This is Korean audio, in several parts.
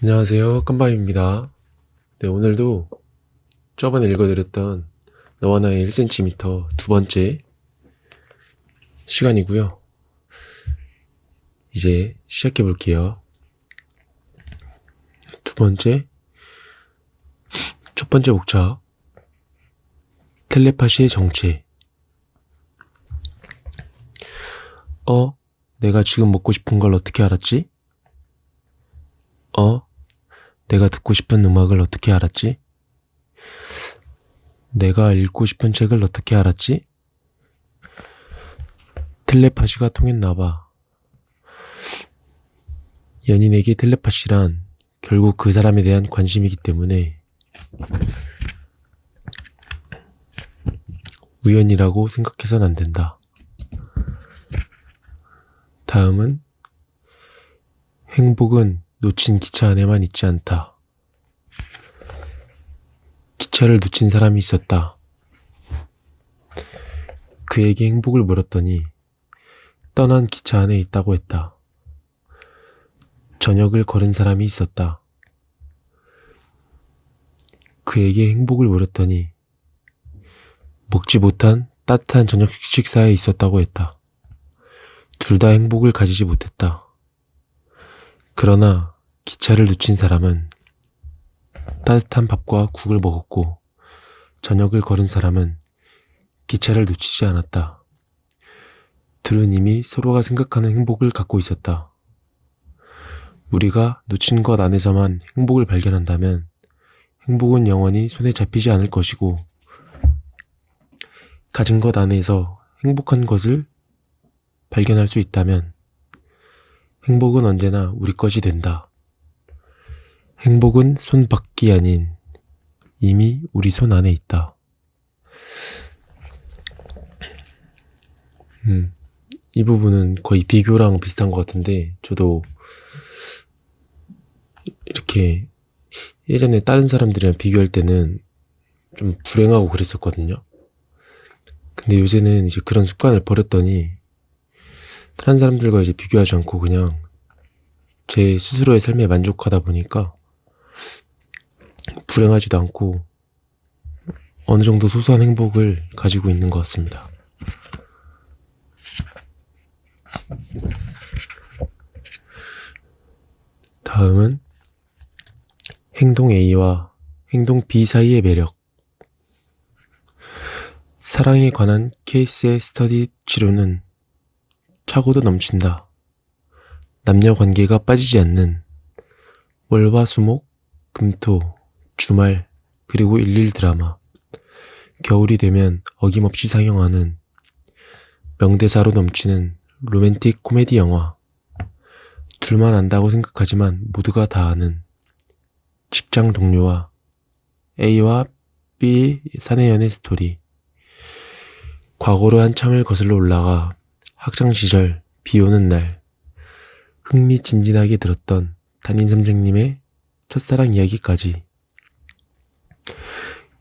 안녕하세요. 깜방입니다. 네, 오늘도 저번에 읽어드렸던 너와 나의 1cm 두 번째 시간이고요. 이제 시작해 볼게요. 두 번째, 첫 번째 목차, 텔레파시의 정체. 어, 내가 지금 먹고 싶은 걸 어떻게 알았지? 어? 내가 듣고 싶은 음악을 어떻게 알았지? 내가 읽고 싶은 책을 어떻게 알았지? 텔레파시가 통했나봐. 연인에게 텔레파시란 결국 그 사람에 대한 관심이기 때문에 우연이라고 생각해선 안 된다. 다음은 행복은 놓친 기차 안에만 있지 않다. 기차를 놓친 사람이 있었다. 그에게 행복을 물었더니 떠난 기차 안에 있다고 했다. 저녁을 걸은 사람이 있었다. 그에게 행복을 물었더니 먹지 못한 따뜻한 저녁 식사에 있었다고 했다. 둘 다 행복을 가지지 못했다. 그러나 기차를 놓친 사람은 따뜻한 밥과 국을 먹었고 저녁을 걸은 사람은 기차를 놓치지 않았다. 둘은 이미 서로가 생각하는 행복을 갖고 있었다. 우리가 놓친 것 안에서만 행복을 발견한다면 행복은 영원히 손에 잡히지 않을 것이고 가진 것 안에서 행복한 것을 발견할 수 있다면 행복은 언제나 우리 것이 된다. 행복은 손 밖이 아닌 이미 우리 손 안에 있다. 음, 이 부분은 거의 비교랑 비슷한 것 같은데, 저도 이렇게 예전에 다른 사람들이랑 비교할 때는 좀 불행하고 그랬었거든요. 근데 요새는 이제 그런 습관을 버렸더니 다른 사람들과 이제 비교하지 않고 그냥 제 스스로의 삶에 만족하다 보니까 불행하지도 않고 어느 정도 소소한 행복을 가지고 있는 것 같습니다. 다음은 행동 A와 행동 B 사이의 매력. 사랑에 관한 케이스의 스터디 치료는 차고도 넘친다. 남녀 관계가 빠지지 않는 월화 수목, 금토, 주말, 그리고 일일 드라마. 겨울이 되면 어김없이 상영하는 명대사로 넘치는 로맨틱 코미디 영화. 둘만 안다고 생각하지만 모두가 다 아는 직장 동료와 A와 B의 사내 연애 스토리. 과거로 한참을 거슬러 올라가 학창 시절 비 오는 날 흥미진진하게 들었던 담임 선생님의 첫사랑 이야기까지.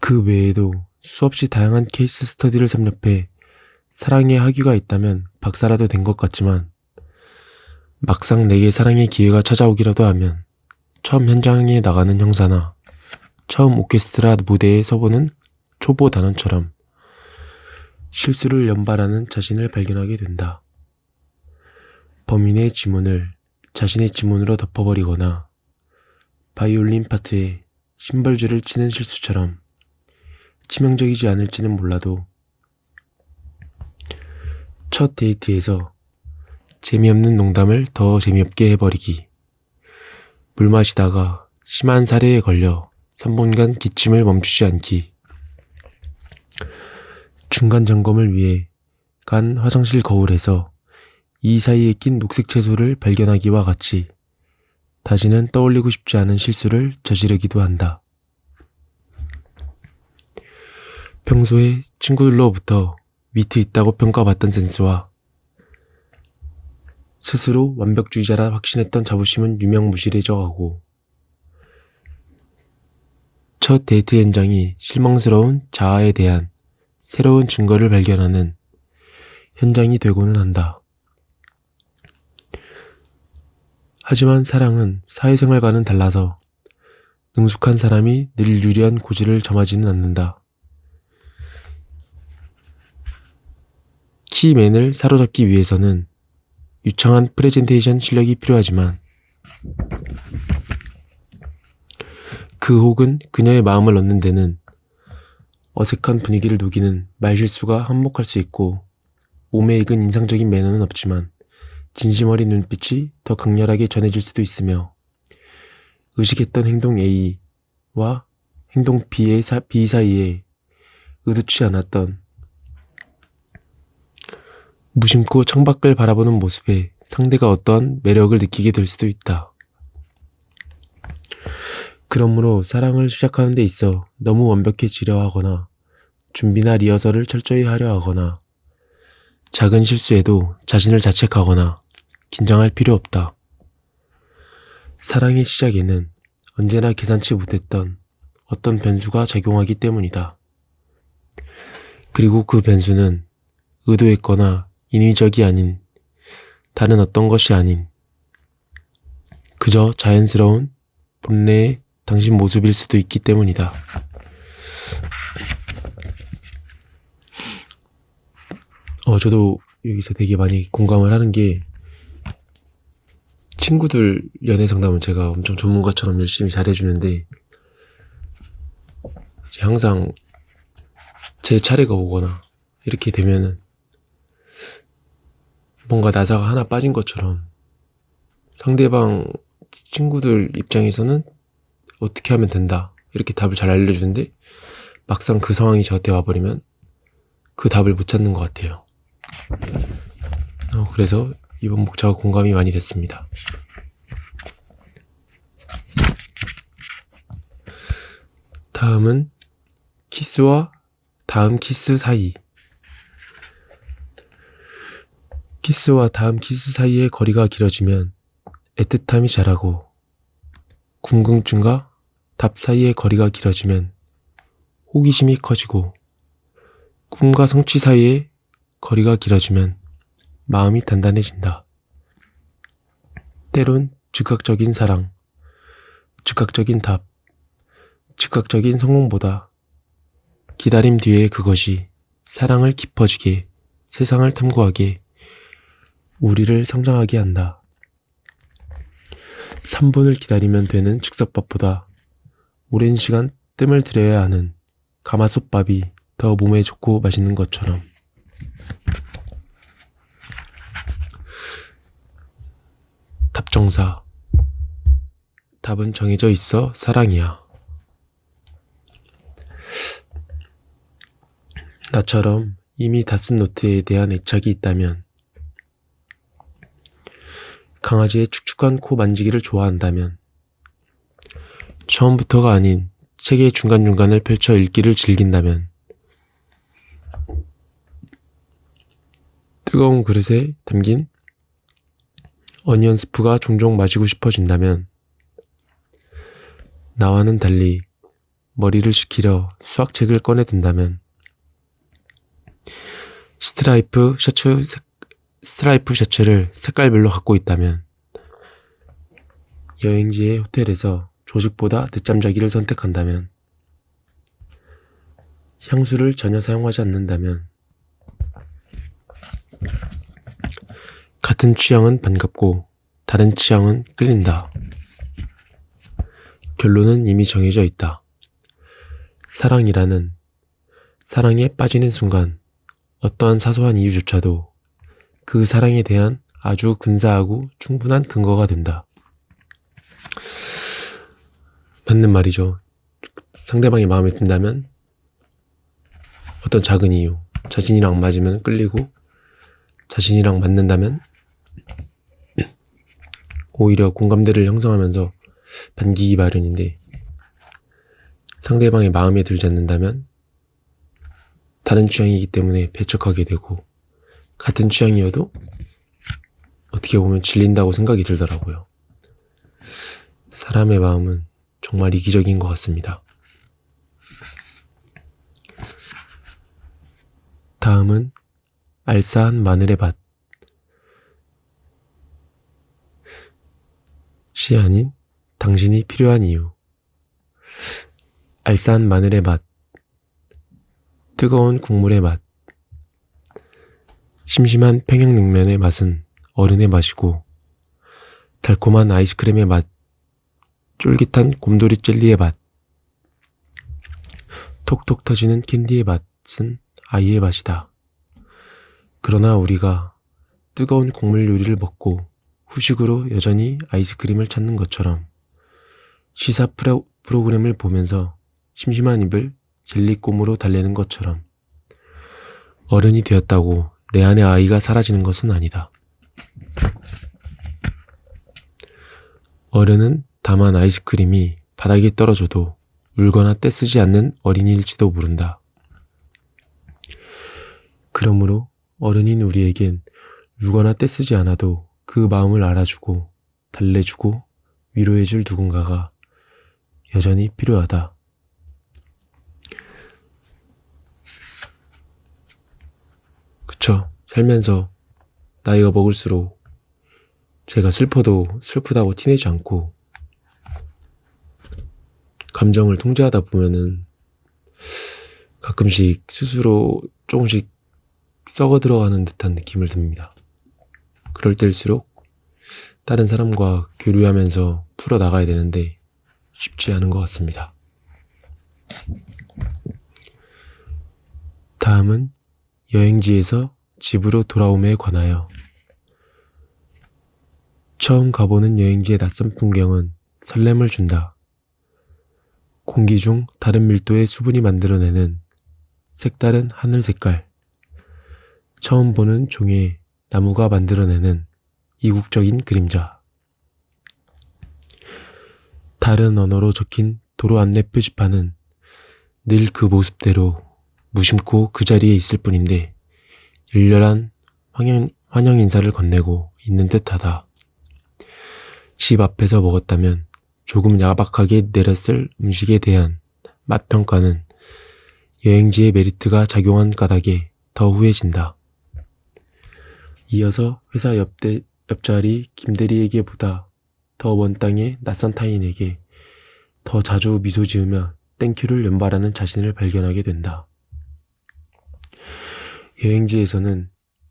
그 외에도 수없이 다양한 케이스 스터디를 섭렵해 사랑의 학위가 있다면 박사라도 된 것 같지만 막상 내게 사랑의 기회가 찾아오기라도 하면 처음 현장에 나가는 형사나 처음 오케스트라 무대에 서보는 초보 단원처럼 실수를 연발하는 자신을 발견하게 된다. 범인의 지문을 자신의 지문으로 덮어버리거나 바이올린 파트에 심벌줄을 치는 실수처럼 치명적이지 않을지는 몰라도 첫 데이트에서 재미없는 농담을 더 재미없게 해버리기. 물 마시다가 심한 사례에 걸려 3분간 기침을 멈추지 않기. 중간 점검을 위해 간 화장실 거울에서 이 사이에 낀 녹색 채소를 발견하기와 같이 다시는 떠올리고 싶지 않은 실수를 저지르기도 한다. 평소에 친구들로부터 위트 있다고 평가받던 센스와 스스로 완벽주의자라 확신했던 자부심은 유명무실해져가고 첫 데이트 현장이 실망스러운 자아에 대한 새로운 증거를 발견하는 현장이 되고는 한다. 하지만 사랑은 사회생활과는 달라서 능숙한 사람이 늘 유리한 고지를 점하지는 않는다. 키맨을 사로잡기 위해서는 유창한 프레젠테이션 실력이 필요하지만 그 혹은 그녀의 마음을 얻는 데는 어색한 분위기를 녹이는 말실수가 한몫할 수 있고 몸에 익은 인상적인 매너는 없지만 진심 어린 눈빛이 더 강렬하게 전해질 수도 있으며 의식했던 행동 A와 행동 B의 사, B 사이에 의도치 않았던 무심코 창밖을 바라보는 모습에 상대가 어떠한 매력을 느끼게 될 수도 있다. 그러므로 사랑을 시작하는 데 있어 너무 완벽해지려 하거나 준비나 리허설을 철저히 하려 하거나 작은 실수에도 자신을 자책하거나 긴장할 필요 없다. 사랑의 시작에는 언제나 계산치 못했던 어떤 변수가 작용하기 때문이다. 그리고 그 변수는 의도했거나 인위적이 아닌 다른 어떤 것이 아닌 그저 자연스러운 본래의 당신 모습일 수도 있기 때문이다. 어, 저도 여기서 되게 많이 공감을 하는 게 친구들 연애 상담은 제가 엄청 전문가처럼 열심히 잘해주는데 항상 제 차례가 오거나 이렇게 되면은 뭔가 나사가 하나 빠진 것처럼 상대방 친구들 입장에서는 어떻게 하면 된다 이렇게 답을 잘 알려주는데 막상 그 상황이 저한테 와버리면 그 답을 못 찾는 것 같아요. 어, 그래서 이번 목차가 공감이 많이 됐습니다. 다음은 키스와 다음 키스 사이. 키스와 다음 키스 사이의 거리가 길어지면 애틋함이 자라고 궁금증과 답 사이의 거리가 길어지면 호기심이 커지고 꿈과 성취 사이의 거리가 길어지면 마음이 단단해진다. 때론 즉각적인 사랑, 즉각적인 답, 즉각적인 성공보다 기다림 뒤에 그것이 사랑을 깊어지게, 세상을 탐구하게, 우리를 성장하게 한다. 3분을 기다리면 되는 즉석밥보다 오랜 시간 뜸을 들여야 하는 가마솥밥이 더 몸에 좋고 맛있는 것처럼 답정사 답은 정해져 있어 사랑이야. 나처럼 이미 다 쓴 노트에 대한 애착이 있다면 강아지의 축축한 코 만지기를 좋아한다면 처음부터가 아닌 책의 중간중간을 펼쳐 읽기를 즐긴다면. 뜨거운 그릇에 담긴 어니언 스프가 종종 마시고 싶어진다면. 나와는 달리 머리를 식히려 수학책을 꺼내 든다면. 스트라이프 셔츠 스트라이프 셔츠를 색깔별로 갖고 있다면. 여행지의 호텔에서 조식보다 늦잠 자기를 선택한다면 향수를 전혀 사용하지 않는다면 같은 취향은 반갑고 다른 취향은 끌린다. 결론은 이미 정해져 있다. 사랑이라는 사랑에 빠지는 순간 어떠한 사소한 이유조차도 그 사랑에 대한 아주 근사하고 충분한 근거가 된다. 맞는 말이죠. 상대방이 마음에 든다면 어떤 작은 이유, 자신이랑 맞으면 끌리고 자신이랑 맞는다면 오히려 공감대를 형성하면서 반기기 마련인데 상대방의 마음에 들지 않는다면 다른 취향이기 때문에 배척하게 되고 같은 취향이어도 어떻게 보면 질린다고 생각이 들더라고요. 사람의 마음은 정말 이기적인 것 같습니다. 다음은 알싸한 마늘의 밭. 시 아닌 당신이 필요한 이유. 알싸한 마늘의 맛. 뜨거운 국물의 맛. 심심한 평양냉면의 맛은 어른의 맛이고, 달콤한 아이스크림의 맛, 쫄깃한 곰돌이 젤리의 맛, 톡톡 터지는 캔디의 맛은 아이의 맛이다. 그러나 우리가 뜨거운 국물 요리를 먹고 후식으로 여전히 아이스크림을 찾는 것처럼 시사 프로, 프로그램을 보면서 심심한 입을 젤리꼼으로 달래는 것처럼 어른이 되었다고 내 안의 아이가 사라지는 것은 아니다. 어른은 다만 아이스크림이 바닥에 떨어져도 울거나 떼쓰지 않는 어린이일지도 모른다. 그러므로 어른인 우리에겐 울거나 떼쓰지 않아도 그 마음을 알아주고 달래주고 위로해줄 누군가가 여전히 필요하다. 그쵸. 살면서 나이가 먹을수록 제가 슬퍼도 슬프다고 티내지 않고 감정을 통제하다 보면은 가끔씩 스스로 조금씩 썩어 들어가는 듯한 느낌을 듭니다. 그럴 때일수록 다른 사람과 교류하면서 풀어 나가야 되는데 쉽지 않은 것 같습니다. 다음은 여행지에서 집으로 돌아옴에 관하여 처음 가보는 여행지의 낯선 풍경은 설렘을 준다. 공기 중 다른 밀도의 수분이 만들어내는 색다른 하늘 색깔. 처음 보는 종의 나무가 만들어내는 이국적인 그림자. 다른 언어로 적힌 도로 안내 표지판은 늘 그 모습대로 무심코 그 자리에 있을 뿐인데 열렬한 환영, 환영 인사를 건네고 있는 듯하다. 집 앞에서 먹었다면 조금 야박하게 내렸을 음식에 대한 맛평가는 여행지의 메리트가 작용한 까닭에 더 후해진다. 이어서 회사 옆대, 옆자리 김대리에게보다 더 먼 땅의 낯선 타인에게 더 자주 미소 지으며 땡큐를 연발하는 자신을 발견하게 된다. 여행지에서는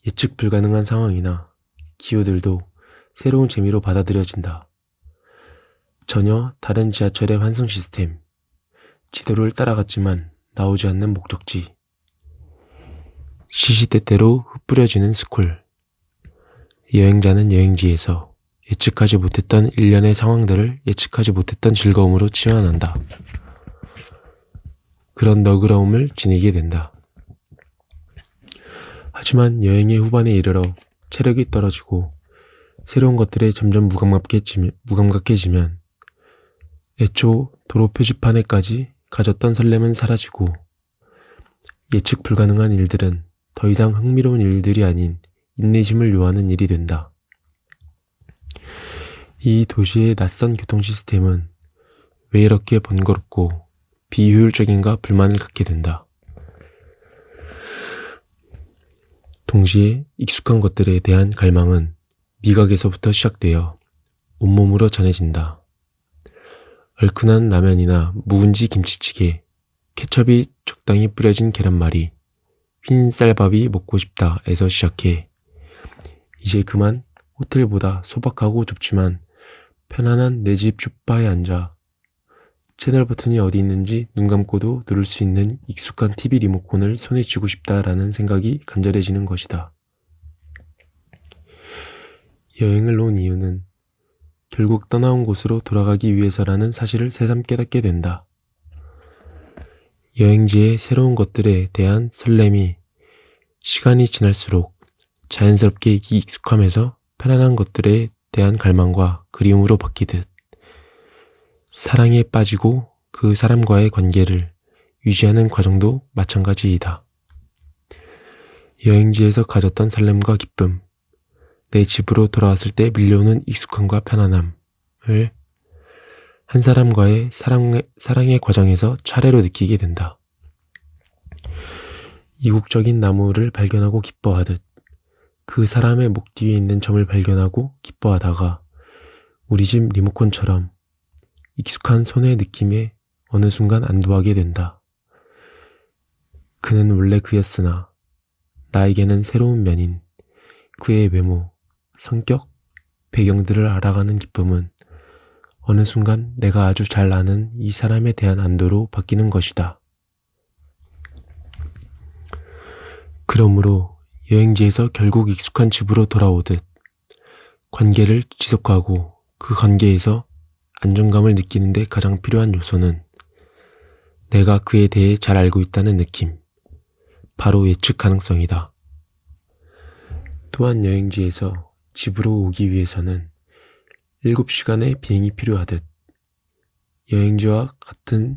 예측 불가능한 상황이나 기호들도 새로운 재미로 받아들여진다. 전혀 다른 지하철의 환승 시스템, 지도를 따라갔지만 나오지 않는 목적지, 시시때때로 흩뿌려지는 스콜, 여행자는 여행지에서 예측하지 못했던 일련의 상황들을 예측하지 못했던 즐거움으로 치환한다. 그런 너그러움을 지니게 된다. 하지만 여행의 후반에 이르러 체력이 떨어지고 새로운 것들에 점점 무감각해지면, 무감각해지면 애초 도로 표지판에까지 가졌던 설렘은 사라지고 예측 불가능한 일들은 더 이상 흥미로운 일들이 아닌 인내심을 요하는 일이 된다. 이 도시의 낯선 교통 시스템은 왜 이렇게 번거롭고 비효율적인가 불만을 갖게 된다. 동시에 익숙한 것들에 대한 갈망은 미각에서부터 시작되어 온몸으로 전해진다. 얼큰한 라면이나 묵은지 김치찌개, 케첩이 적당히 뿌려진 계란말이, 흰 쌀밥이 먹고 싶다에서 시작해 이제 그만 호텔보다 소박하고 좁지만 편안한 내 집 쇼파에 앉아 채널 버튼이 어디 있는지 눈 감고도 누를 수 있는 익숙한 TV 리모컨을 손에 쥐고 싶다라는 생각이 간절해지는 것이다. 여행을 온 이유는 결국 떠나온 곳으로 돌아가기 위해서라는 사실을 새삼 깨닫게 된다. 여행지의 새로운 것들에 대한 설렘이 시간이 지날수록 자연스럽게 익숙함에서 편안한 것들에 대한 갈망과 그리움으로 바뀌듯 사랑에 빠지고 그 사람과의 관계를 유지하는 과정도 마찬가지이다. 여행지에서 가졌던 설렘과 기쁨, 내 집으로 돌아왔을 때 밀려오는 익숙함과 편안함을 한 사람과의 사랑의, 사랑의 과정에서 차례로 느끼게 된다. 이국적인 나무를 발견하고 기뻐하듯 그 사람의 목 뒤에 있는 점을 발견하고 기뻐하다가 우리 집 리모컨처럼 익숙한 손의 느낌에 어느 순간 안도하게 된다. 그는 원래 그였으나 나에게는 새로운 면인 그의 외모, 성격, 배경들을 알아가는 기쁨은 어느 순간 내가 아주 잘 아는 이 사람에 대한 안도로 바뀌는 것이다. 그러므로 여행지에서 결국 익숙한 집으로 돌아오듯 관계를 지속하고 그 관계에서 안정감을 느끼는데 가장 필요한 요소는 내가 그에 대해 잘 알고 있다는 느낌, 바로 예측 가능성이다. 또한 여행지에서 집으로 오기 위해서는 7시간의 비행이 필요하듯 여행지와 같은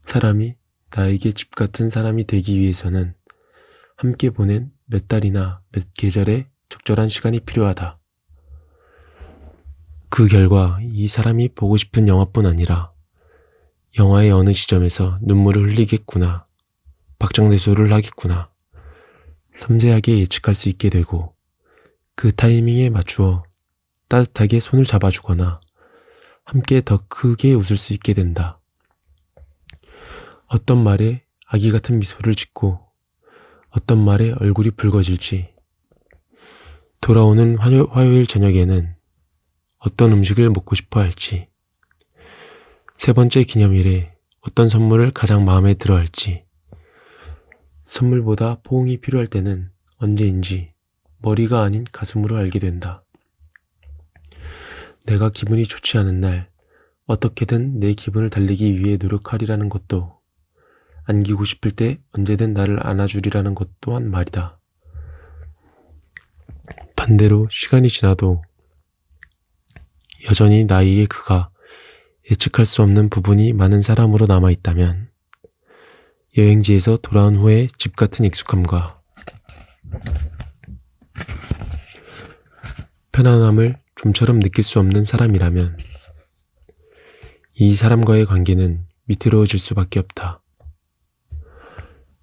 사람이 나에게 집 같은 사람이 되기 위해서는 함께 보낸 몇 달이나 몇 계절의 적절한 시간이 필요하다. 그 결과 이 사람이 보고 싶은 영화뿐 아니라 영화의 어느 지점에서 눈물을 흘리겠구나, 박장대소를 하겠구나, 섬세하게 예측할 수 있게 되고 그 타이밍에 맞추어 따뜻하게 손을 잡아주거나 함께 더 크게 웃을 수 있게 된다. 어떤 말에 아기 같은 미소를 짓고 어떤 말에 얼굴이 붉어질지 돌아오는 화요, 화요일 저녁에는 어떤 음식을 먹고 싶어 할지 세 번째 기념일에 어떤 선물을 가장 마음에 들어 할지 선물보다 포옹이 필요할 때는 언제인지 머리가 아닌 가슴으로 알게 된다. 내가 기분이 좋지 않은 날 어떻게든 내 기분을 달리기 위해 노력하리라는 것도 안기고 싶을 때 언제든 나를 안아주리라는 것 또한 말이다. 반대로 시간이 지나도 여전히 나에게 그가 예측할 수 없는 부분이 많은 사람으로 남아있다면 여행지에서 돌아온 후의 집 같은 익숙함과 편안함을 좀처럼 느낄 수 없는 사람이라면 이 사람과의 관계는 위태로워질 수밖에 없다.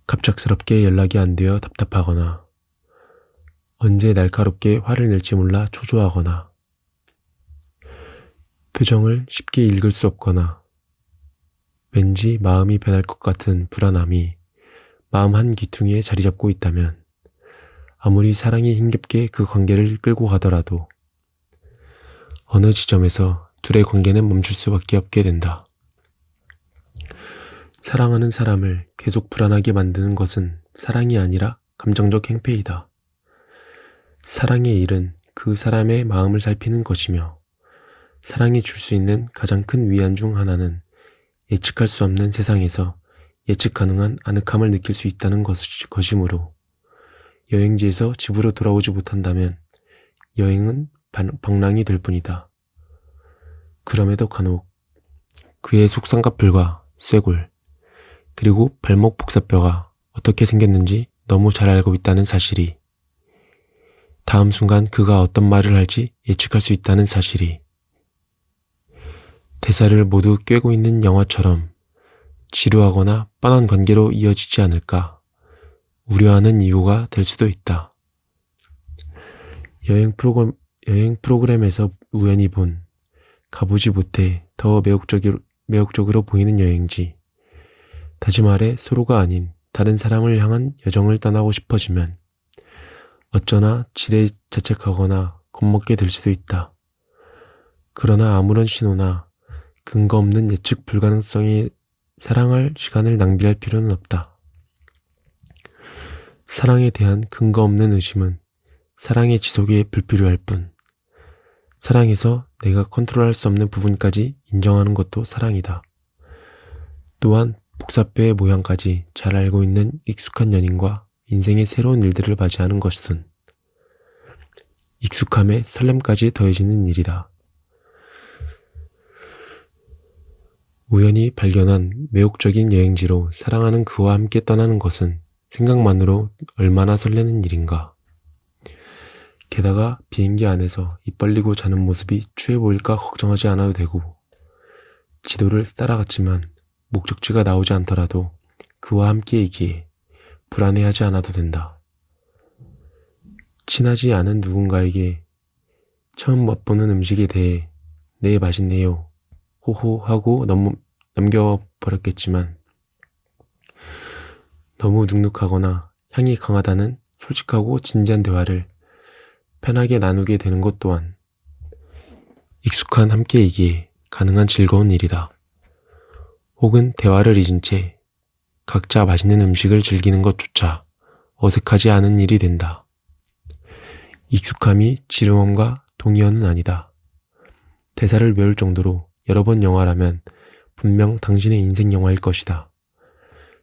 갑작스럽게 연락이 안 되어 답답하거나 언제 날카롭게 화를 낼지 몰라 초조하거나 표정을 쉽게 읽을 수 없거나 왠지 마음이 변할 것 같은 불안함이 마음 한 기퉁이에 자리 잡고 있다면 아무리 사랑이 힘겹게 그 관계를 끌고 가더라도 어느 지점에서 둘의 관계는 멈출 수밖에 없게 된다. 사랑하는 사람을 계속 불안하게 만드는 것은 사랑이 아니라 감정적 행패이다. 사랑의 일은 그 사람의 마음을 살피는 것이며 사랑이 줄 수 있는 가장 큰 위안 중 하나는 예측할 수 없는 세상에서 예측 가능한 아늑함을 느낄 수 있다는 것이므로 여행지에서 집으로 돌아오지 못한다면 여행은 방랑이 될 뿐이다. 그럼에도 간혹 그의 속쌍꺼풀과 쇄골 그리고 발목 복사뼈가 어떻게 생겼는지 너무 잘 알고 있다는 사실이 다음 순간 그가 어떤 말을 할지 예측할 수 있다는 사실이 대사를 모두 꿰고 있는 영화처럼 지루하거나 뻔한 관계로 이어지지 않을까 우려하는 이유가 될 수도 있다. 여행 프로그램, 여행 프로그램에서 우연히 본 가보지 못해 더 매혹적으로, 매혹적으로 보이는 여행지. 다시 말해 서로가 아닌 다른 사람을 향한 여정을 떠나고 싶어지면 어쩌나 지레 자책하거나 겁먹게 될 수도 있다. 그러나 아무런 신호나 근거 없는 예측 불가능성이 사랑할 시간을 낭비할 필요는 없다. 사랑에 대한 근거 없는 의심은 사랑의 지속에 불필요할 뿐, 사랑에서 내가 컨트롤할 수 없는 부분까지 인정하는 것도 사랑이다. 또한 복사뼈의 모양까지 잘 알고 있는 익숙한 연인과 인생의 새로운 일들을 맞이하는 것은 익숙함에 설렘까지 더해지는 일이다. 우연히 발견한 매혹적인 여행지로 사랑하는 그와 함께 떠나는 것은 생각만으로 얼마나 설레는 일인가. 게다가 비행기 안에서 입 벌리고 자는 모습이 추해 보일까 걱정하지 않아도 되고, 지도를 따라갔지만 목적지가 나오지 않더라도 그와 함께이기에 불안해하지 않아도 된다. 친하지 않은 누군가에게 처음 맛보는 음식에 대해 네 맛있네요 호호 하고 넘, 넘겨버렸겠지만 너무 눅눅하거나 향이 강하다는 솔직하고 진지한 대화를 편하게 나누게 되는 것 또한 익숙한 함께이기에 가능한 즐거운 일이다. 혹은 대화를 잊은 채 각자 맛있는 음식을 즐기는 것조차 어색하지 않은 일이 된다. 익숙함이 지루함과 동의어는 아니다. 대사를 외울 정도로 여러 번 영화라면 분명 당신의 인생 영화일 것이다.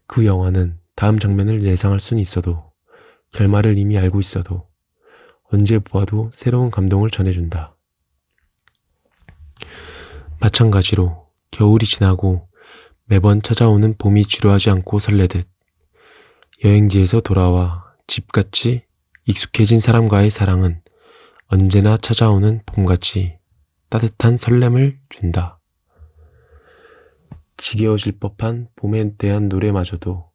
그 영화는 다음 장면을 예상할 수는 있어도 결말을 이미 알고 있어도 언제 보아도 새로운 감동을 전해준다. 마찬가지로 겨울이 지나고 매번 찾아오는 봄이 지루하지 않고 설레듯 여행지에서 돌아와 집같이 익숙해진 사람과의 사랑은 언제나 찾아오는 봄같이 따뜻한 설렘을 준다. 지겨워질 법한 봄에 대한 노래마저도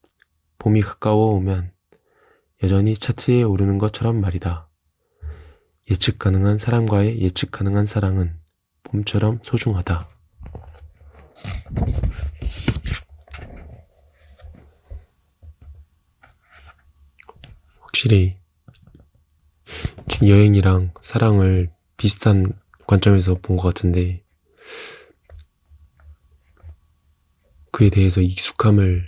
봄이 가까워 오면 여전히 차트에 오르는 것처럼 말이다. 예측 가능한 사람과의 예측 가능한 사랑은 봄처럼 소중하다. 확실히 지금 여행이랑 사랑을 비슷한 관점에서 본 것 같은데 그에 대해서 익숙함을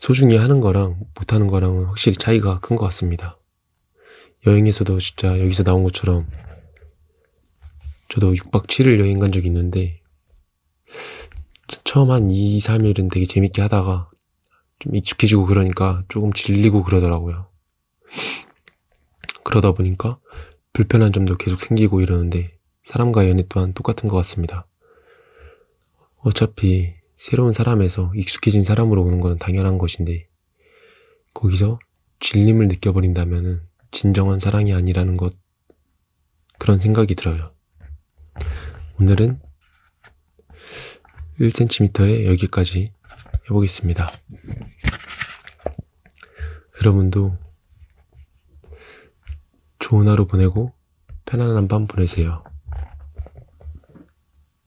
소중히 하는 거랑 못하는 거랑은 확실히 차이가 큰 것 같습니다. 여행에서도 진짜 여기서 나온 것처럼 저도 6박 7일 여행 간 적이 있는데 처음 한 2, 3일은 되게 재밌게 하다가 좀 익숙해지고 그러니까 조금 질리고 그러더라고요. 그러다 보니까 불편한 점도 계속 생기고 이러는데 사람과 연애 또한 똑같은 것 같습니다. 어차피 새로운 사람에서 익숙해진 사람으로 오는 건 당연한 것인데 거기서 질림을 느껴버린다면은 진정한 사랑이 아니라는 것 그런 생각이 들어요. 오늘은 1cm에 여기까지 해보겠습니다. 여러분도 좋은 하루 보내고 편안한 밤 보내세요.